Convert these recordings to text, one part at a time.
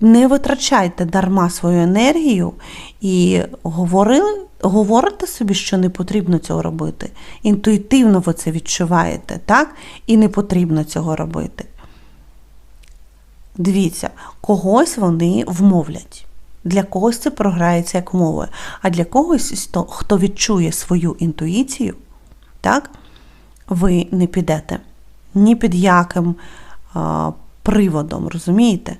не витрачайте дарма свою енергію і говорили, говорите собі, що не потрібно цього робити. Інтуїтивно ви це відчуваєте, так? І не потрібно цього робити. Дивіться, когось вони вмовлять. Для когось це програється як мовою, а для когось, хто- відчує свою інтуїцію, так, ви не підете ні під яким а, приводом, розумієте?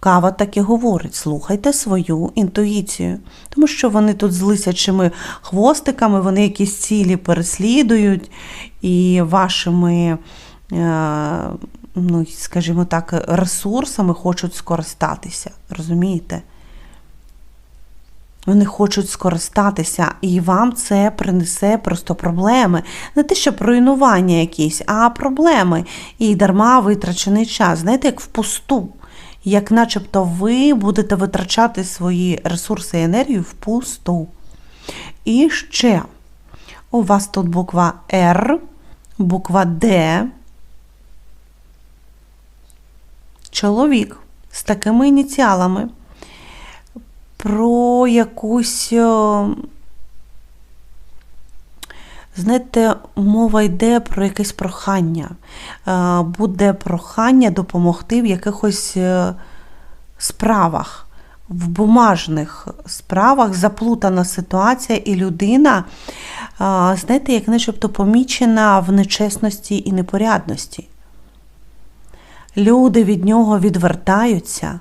Кава так і говорить: слухайте свою інтуїцію. Тому що вони тут з лисячими хвостиками, вони якісь цілі переслідують, і вашими, е, ну, скажімо так, ресурсами хочуть скористатися. Розумієте? Вони хочуть скористатися, і вам це принесе просто проблеми. Не те, щоб руйнування якісь, а проблеми. І дарма витрачений час. Знаєте, як впусту. Як начебто ви будете витрачати свої ресурси і енергію впусту. І ще у вас тут буква Р, буква Д. Чоловік з такими ініціалами про якусь, е, знаєте, мова йде про якесь прохання. Е, Буде прохання допомогти в якихось е, справах, в бумажних справах заплутана ситуація, і людина, е, знаєте, як начебто помічена в нечесності і непорядності. Люди від нього відвертаються.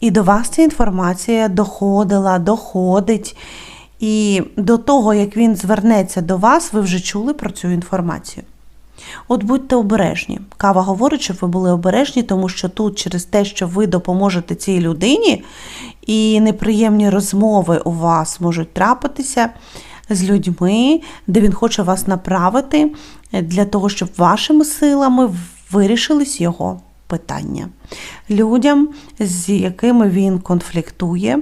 І до вас ця інформація доходила, доходить. І до того, як він звернеться до вас, ви вже чули про цю інформацію. От будьте обережні. Кава говорить, щоб ви були обережні, тому що тут через те, що ви допоможете цій людині, і неприємні розмови у вас можуть трапитися з людьми, де він хоче вас направити для того, щоб вашими силами вирішились його питання. Людям, з якими він конфліктує,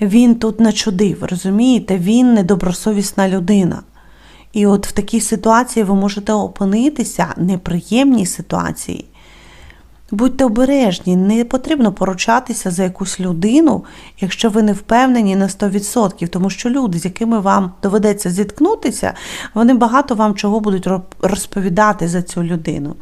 він тут начудив, розумієте? Він недобросовісна людина. І от в такій ситуації ви можете опинитися, неприємній ситуації. Будьте обережні, не потрібно поручатися за якусь людину, якщо ви не впевнені на 100%, тому що люди, з якими вам доведеться зіткнутися, вони багато вам чого будуть розповідати за цю людину.